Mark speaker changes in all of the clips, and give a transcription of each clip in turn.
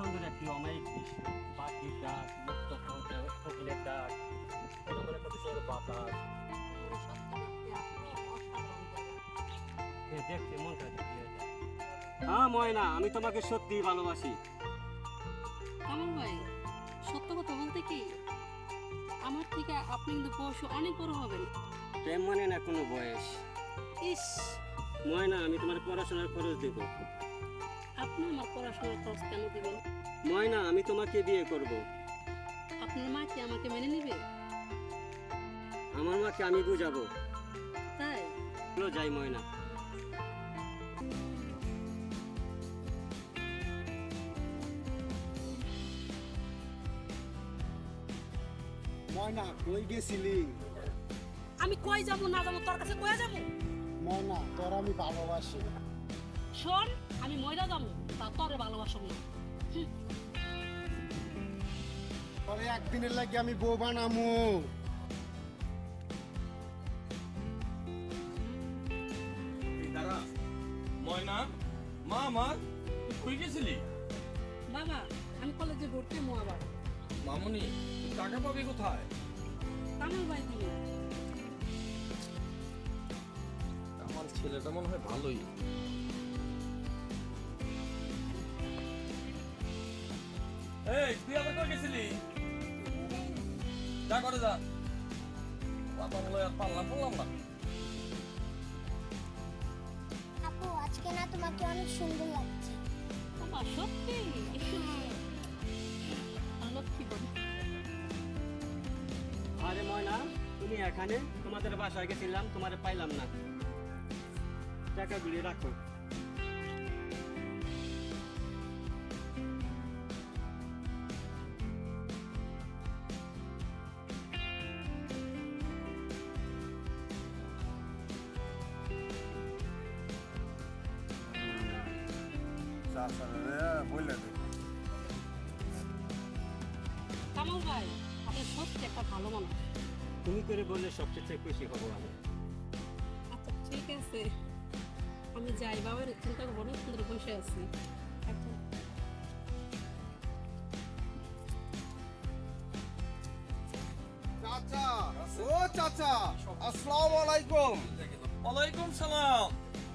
Speaker 1: সুন্দর একটি অমায়িক দৃশ্য। পাখির ডাক মুক্ত কোকিলের ডাক এটা মানে কত সুন্দর বাতাস। দেখতে মনটা জুড়িয়ে হ্যাঁ ময়না আমি তোমাকে সত্যি ভালোবাসি।
Speaker 2: কামাল ভাই সত্য কথা বলতে কি আমার থেকে আপনি কিন্তু বয়স অনেক বড় হবেন।
Speaker 1: প্রেম মানে না কোনো বয়স।
Speaker 2: ইস।
Speaker 1: ময়না আমি তোমার পড়াশোনার খরচ দেব।
Speaker 2: আপনি আমার পড়াশোনার খরচ কেন দিবেন?
Speaker 1: ময়না আমি তোমাকে বিয়ে করব।
Speaker 2: আপনার মা কি আমাকে মেনে নেবে?
Speaker 1: আমার মাকে আমি বুঝাবো।
Speaker 2: তাই?
Speaker 1: চলো যাই ময়না।
Speaker 3: ময়না কই গেছিলি?
Speaker 2: আমি কই যাব না যাব তোর কাছে কয়ে যাব?
Speaker 3: ময়না তোর আমি ভালোবাসি।
Speaker 2: শোন আমি ময়রা যাব তা তোরে ভালোবাসব না।
Speaker 3: তোরে একদিনের লাগে আমি বউ বানামু।
Speaker 4: দাঁড়া ময়না মা আমার তুই কই গেছিলি?
Speaker 2: বাবা আমি কলেজে ভর্তি মো আবার।
Speaker 4: মামুনি তুই টাকা পাবি কোথায়?
Speaker 2: কামাল ভাই তুমি
Speaker 4: আমার ছেলেটা মনে হয় ভালোই। এই তুই আবার কই গেছিলি? যা করে যা। বাবা বলে আর পারলাম বললাম না।
Speaker 5: আপু আজকে না তোমাকে অনেক সুন্দর লাগছে।
Speaker 2: বাবা সত্যি? ভালো বলি
Speaker 1: আরে ময়না তুমি এখানে? তোমাদের বাসায় গেছিলাম তোমারে পাইলাম না। টাকাগুলি রাখো।
Speaker 2: কামাল ভাই আপনি সত্যি একটা ভালো মানুষ
Speaker 1: তুমি করে বললে সবচেয়ে খুশি হব আমি।
Speaker 2: আচ্ছা ঠিক আছে। আমি যাই বাবার চিন্তা করব অনেক সুন্দর বসে আছি। এখন
Speaker 6: চাচা ও চাচা আসসালামু আলাইকুম।
Speaker 4: ওয়ালাইকুম সালাম।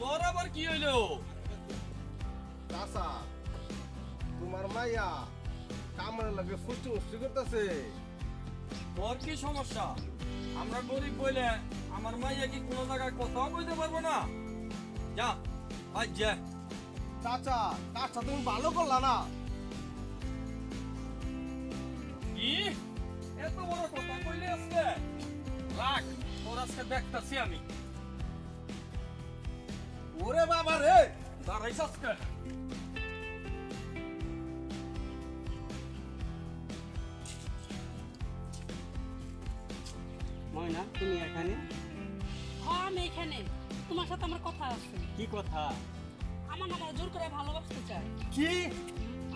Speaker 4: তোর আবার কি হইল?
Speaker 6: চাচা তোমার মাইয়া কামড়ে লাগে ফুষ্টি মুষ্টি করতেছে
Speaker 4: তোর কি সমস্যা আমরা গরিব বইলে আমার মাইয়া কি কোনো জায়গায় কথাও কইতে পারব না যা আজ যা
Speaker 6: চাচা কাজটা তুমি ভালো করলা না
Speaker 4: কি এত বড় কথা কইলে আজকে রাখ তোর আজকে দেখতাছি আমি আজকে
Speaker 1: ময়না তুমি এখানে?
Speaker 2: হ্যাঁ আমি এখানে। তোমার সাথে আমার কথা আছে।
Speaker 1: কি কথা?
Speaker 2: আমার আমার জোর করে ভালোবাসতে চায়।
Speaker 1: কি?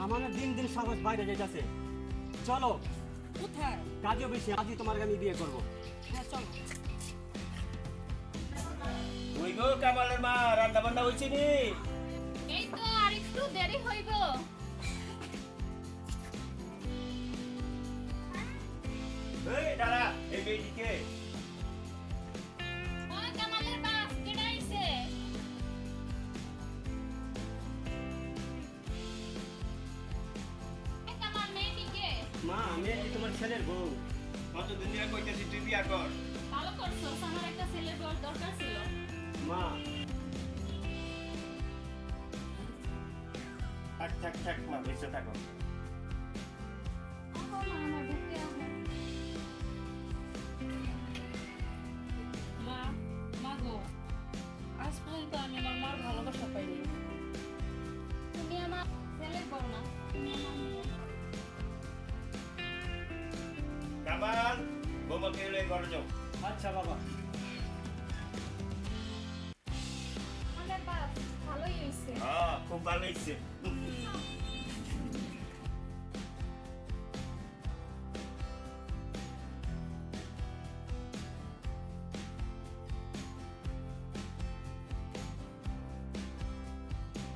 Speaker 1: আমার না দিন দিন সাহস বাইরে যাইতেছে। চলো।
Speaker 2: কোথায়?
Speaker 1: কাজও বেশি আজই তোমার আমি বিয়ে করব।
Speaker 2: হ্যাঁ চলো।
Speaker 7: ওই গো কামালের মা রান্না বান্না হয়েছে নি? মেয়েটিকে।
Speaker 1: মা আমি আজকে তোমার ছেলের বউ।
Speaker 7: কতদিন ধরে কইতেছি তুই বিয়া কর।
Speaker 5: ভালো করছ আমার একটা ছেলের বর দরকার ছিল।
Speaker 1: মা।
Speaker 7: থাক থাক থাক মা বেঁচে থাকো। ঘরে যাও
Speaker 1: আচ্ছা বাবা।
Speaker 5: ভালোই হইছে।
Speaker 7: হ্যাঁ খুব ভালো হয়েছে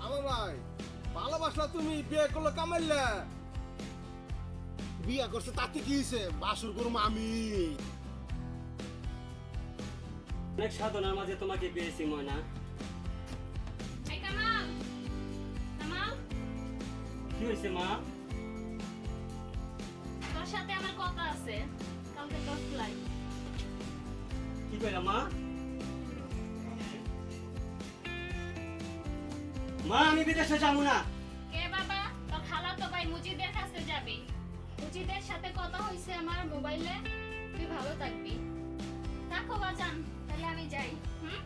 Speaker 6: আমার ভাই ভালোবাসা আসলা তুমি বিয়ে করল কামাইলে
Speaker 3: বিয়া করছে তাতে কি হয়েছে বাসুর করুম আমি
Speaker 1: অনেক সাধনার মাঝে তোমাকে পেয়েছি ময়না। কি হয়েছে মা?
Speaker 5: তোর সাথে আমার কথা আছে। কালকে তোর ফ্লাইট
Speaker 1: কি কইলা মা? মা আমি বিদেশে যাব না।
Speaker 5: কে বাবা? তোর খালা তো ভাই মুজিদের কাছে যাবি। মুজিদের সাথে কথা হইছে আমার মোবাইলে। তুই ভালো থাকবি। রাখো বাজান। তাহলে আমি যাই হুম?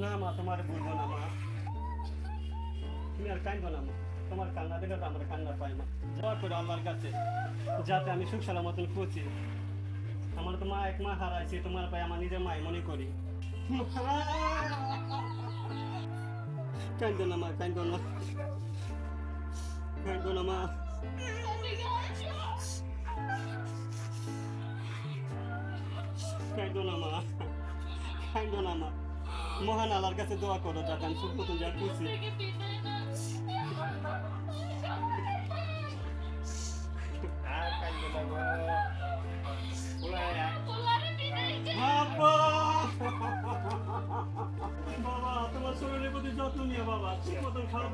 Speaker 1: না মা তোমার বলব না মা। তুমি আর কাঁদবো না। মা তোমার কান্না দেখে তো আমার কান্না পাই মা যাওয়া করে আল্লাহর কাছে, যাতে আমি সুখ সালামতন পৌঁছি। আমার তো মা, এক মা হারাইছে, তোমার পায়ে আমার নিজের মাই মনে করি। কাঁদো না মা কাঁদো না। কাঁদো না মা। কাঁদো না মা। কাঁদো না মা। মহান আল্লাহর কাছে দোয়া করো, যাতে আমি সুখ মতন যা
Speaker 7: আয়।
Speaker 1: বাবা, তোমার শরীরের প্রতি যত্ন বাবা, ঠিক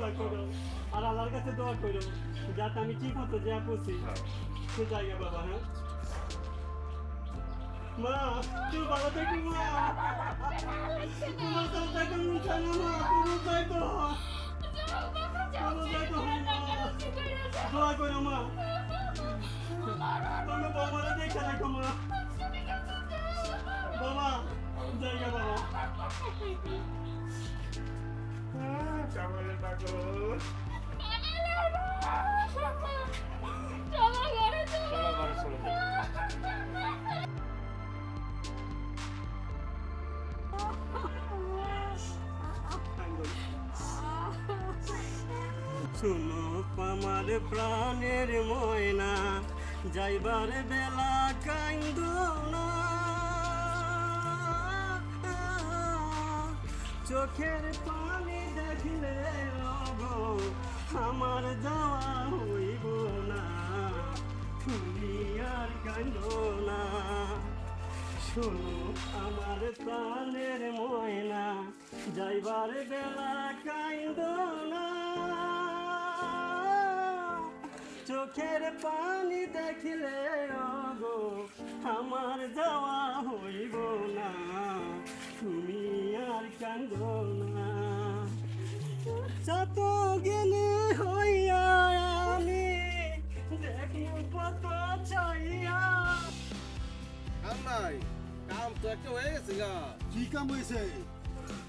Speaker 1: দাওয়া করো আর আল্লাহর কাছে দোয়া করো, যাতে আমি ঠিক মতো যা খুশি, সে জায়গা বাবা হ্যাঁ মা তুই ভালো থাকি মা তোমার না মা তুমি চাই তো তুমি চাই তো মা তুমি বাবারা দেখে রাখো মা বাবা জায়গা বাবা
Speaker 7: আহ, কামালের পাগল
Speaker 5: চলো ঘরে চলো
Speaker 7: ঘরে চলে
Speaker 1: শুনো আমার প্রাণের ময়না, যাইবার বেলা কান্দ চোখের পানি দেখলে গো আমার যাওয়া হইব না। তুমি আর কান্দ না। শোনো, আমার প্রাণের ময়না, যাইবার বেলা কাইন্দ না। চোখের পানি দেখিলে গো আমার যাওয়া হইব না। তুমি আর কান্দ না। যত গেলে হইয়া আমি দেখি কত চাইয়া
Speaker 6: কাম নাই কাম তো একটা হয়ে গেছে গা।
Speaker 3: কি কাম হয়েছে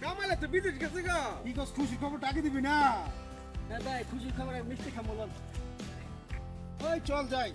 Speaker 6: কামাইলে তো বিদেশ গেছে গা।
Speaker 3: কি কস খুশি খবর টাকে দিবি না?
Speaker 1: হ্যাঁ ভাই খুশির খবর মিষ্টি খাব
Speaker 3: ওই চল যাই।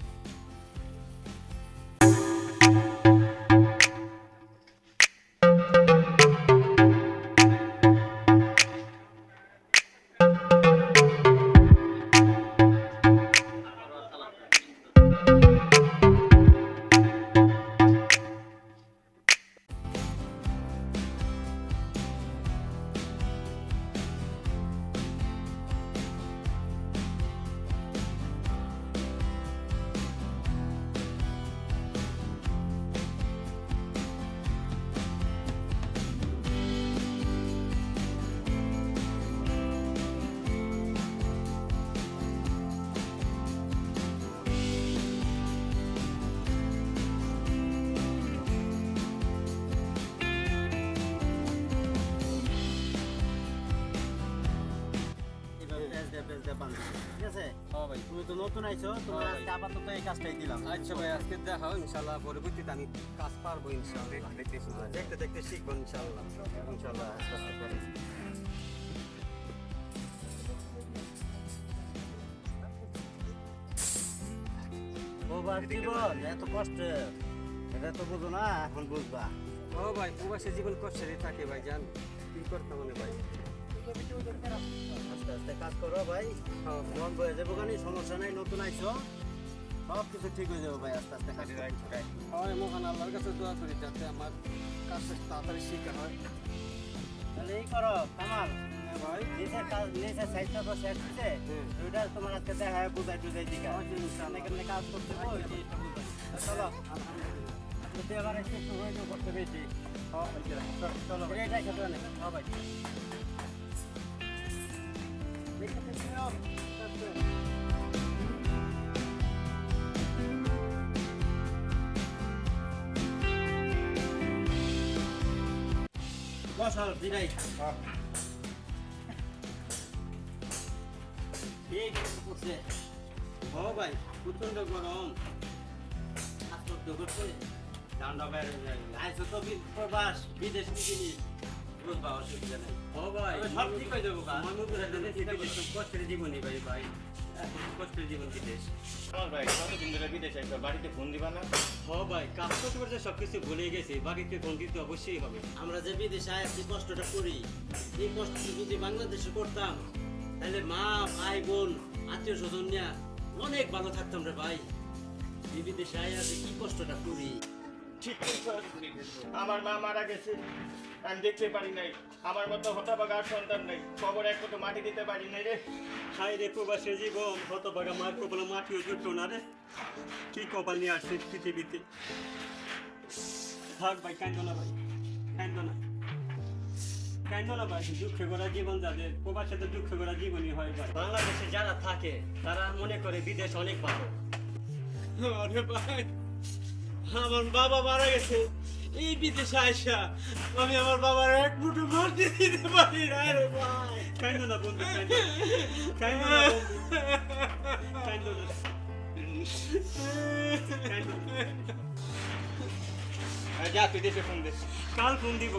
Speaker 1: তুমি তো নতুন আইছো তোমার
Speaker 4: হ্যাঁ
Speaker 1: আজকে আপাতত এই কাজটাই দিলাম।
Speaker 4: আচ্ছা ভাই আজকে দেখা ইনশাল্লাহ পরবর্তীতে আমি কাজ পারব ইনশাল্লাহ। দেখতেছি
Speaker 1: দেখতে দেখতে শিখব ইনশাল্লাহ। ইনশাল্লাহ আস্তে আস্তে করে। জীবন এত কষ্ট।
Speaker 8: এটা তো বুঝো না এখন বুঝবা।
Speaker 1: ও ভাই প্রবাসী জীবন কষ্টেরই থাকে ভাই জান। কি করতে মনে ভাই?
Speaker 8: আস্তে আস্তে কাজ করো ভাই মন বয়ে যাব কানি সমস্যা নাই নতুন আইছো সব কিছু ঠিক হয়ে যাবে ভাই আস্তে আস্তে কাজ
Speaker 1: হয় মহান আল্লাহর কাছে দোয়া করি যাতে আমার কাজটা তাড়াতাড়ি শিখা হয়
Speaker 8: তাহলে এই করো কামাল
Speaker 1: হ্যাঁ
Speaker 8: তোমার আজকে দেখা হয় বুঝাই টুজাই দিকা
Speaker 1: আচ্ছা,
Speaker 8: কাজ করতে হবে। চলো আবার একটু হয়ে করতে
Speaker 1: হ্যাঁ চলো,
Speaker 8: এটাই খেতে অনেক বসাল দিনাই এই করছে ও ভাই প্রচণ্ড গরম আত্মহত্য করছে ঠান্ডা বাইরে আইসো তো বি- প্রবাস বিদেশ জিনিস বুঝবা অসুবিধা নেই
Speaker 1: ও ভাই।
Speaker 8: সব ঠিক হয়ে যাব
Speaker 1: কষ্টের জীবনই ভাই ভাই। এখন কষ্টের জীবন বিদেশ
Speaker 7: আমার ভাই কতদিন ধরে বিদেশে আইছো? বাড়িতে ফোন দিবা না?
Speaker 1: ও ভাই কাজ করতে করতে সব কিছু ভুলে গেছি। বাকিকে ফোন দিতে অবশ্যই হবে।
Speaker 8: আমরা যে বিদেশে আছি কষ্টটা করি এই কষ্ট যদি বাংলাদেশে করতাম তাহলে মা ভাই বোন আত্মীয় স্বজন নিয়ে অনেক ভালো থাকতাম রে ভাই। এই বিদেশে আয় আছে কি কষ্টটা করি?
Speaker 7: ঠিক। আমার মা মারা গেছে। আমি দেখতে পারি নাই। আমার মতো হতভাগা আর সন্তান নাই। খবর এক তো মাটি দিতে পারি নাই রে।
Speaker 1: হাই রে প্রবাসী জীবন কত বাগা মার কপালে মাটিও জুটলো না রে। কি কপাল নিয়ে আসছে পৃথিবীতে? থাক ভাই কান্দ না ভাই কান্দ না। কান্দ না ভাই দুঃখে করা জীবন যাদের প্রবাসে তো দুঃখে করা জীবনই হয় ভাই। বাংলাদেশে যারা থাকে তারা মনে করে বিদেশ অনেক ভালো।
Speaker 6: আরে ভাই আমার বাবা মারা গেছে। এই বিদেশে আইসা আমি আমার বাবার এক মুঠো মাটি দিতে পারি না। রে ভাই।
Speaker 1: কান্দ না বন্ধু কান্দ না না।
Speaker 7: যা তুই দেশে ফোন দে।
Speaker 1: কাল ফোন দিব।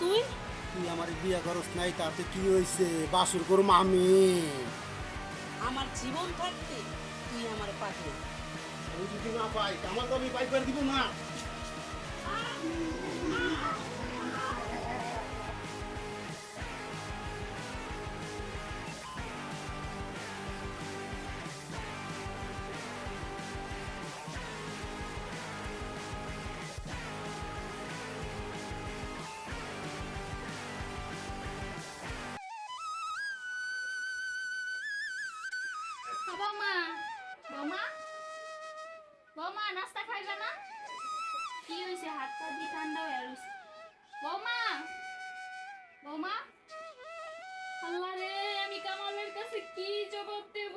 Speaker 2: তুই?
Speaker 3: তুই আমার বিয়া করস নাই তাতে কি হয়েছে বাসুর করুম আমি।
Speaker 2: আমার জীবন থাকতে তুই আমার পাখি
Speaker 3: আমি যদি না পাই আমার তো আমি পাইপার দিব না।
Speaker 5: বৌমা নাস্তা খাইবে না? কি হয়েছে হাত পা দিয়ে ঠান্ডা হয়ে রয়েছে বৌমা বৌমা। আল্লাহ রে, আমি কামালের কাছে কি জবাব দেব?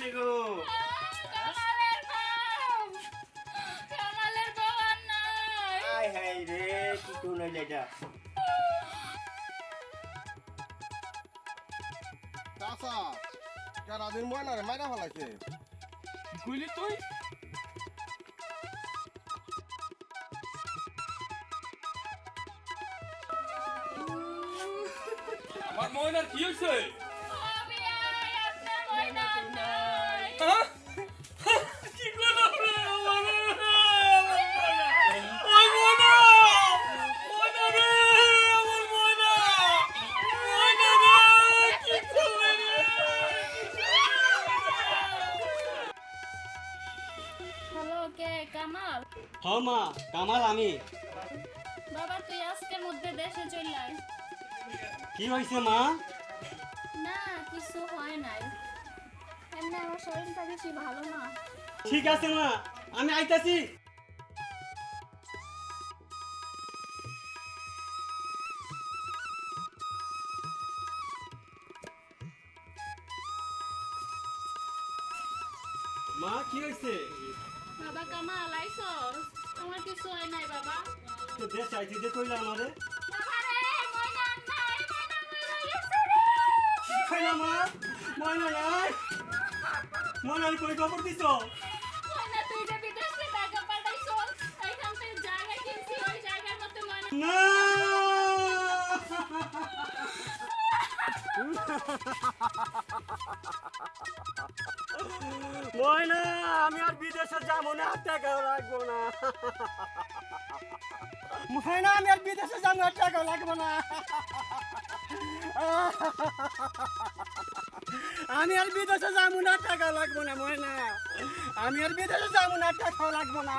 Speaker 7: হয়েছে গো। আয় হাই রে কি কোন এটা?
Speaker 3: চাচা কেরাদিন ময়নারে মাইরা ফেলাইছে।
Speaker 4: কইলি তুই? আমার ময়নার কি হয়েছে
Speaker 1: মা কামাল আমি।
Speaker 5: বাবা তুই আজকের মধ্যে দেশে চলে আয়।
Speaker 1: কি হয়েছে মা?
Speaker 5: না কিছু হয় নাই। এমনি আমার শরীরটা বেশি ভালো না।
Speaker 1: ঠিক আছে মা আমি আইতাছি। মা কি হয়েছে?
Speaker 5: বাবা কামাল আইসস। আমার কিছু হয় নাই বাবা।
Speaker 1: তো দেশ আইতে দে কইলা আমারে।
Speaker 5: বাবা রে ময়না নাই ময়না মরে গেছে
Speaker 1: কি খাইলা মা? ময়না নাই। ময়না কই খবর দিছ?
Speaker 5: ময়না তুই যে বিদেশে টাকা পাঠাইছস
Speaker 1: ময়না, আমি আর বিদেশে যাব না টাকা লাগবো না। ময়না, আমি আর বিদেশে যাব না টাকা লাগবো না। আমি আর বিদেশে যাব না টাকা লাগবো না, ময়না। আমি আর বিদেশে যাব না টাকা লাগবো না।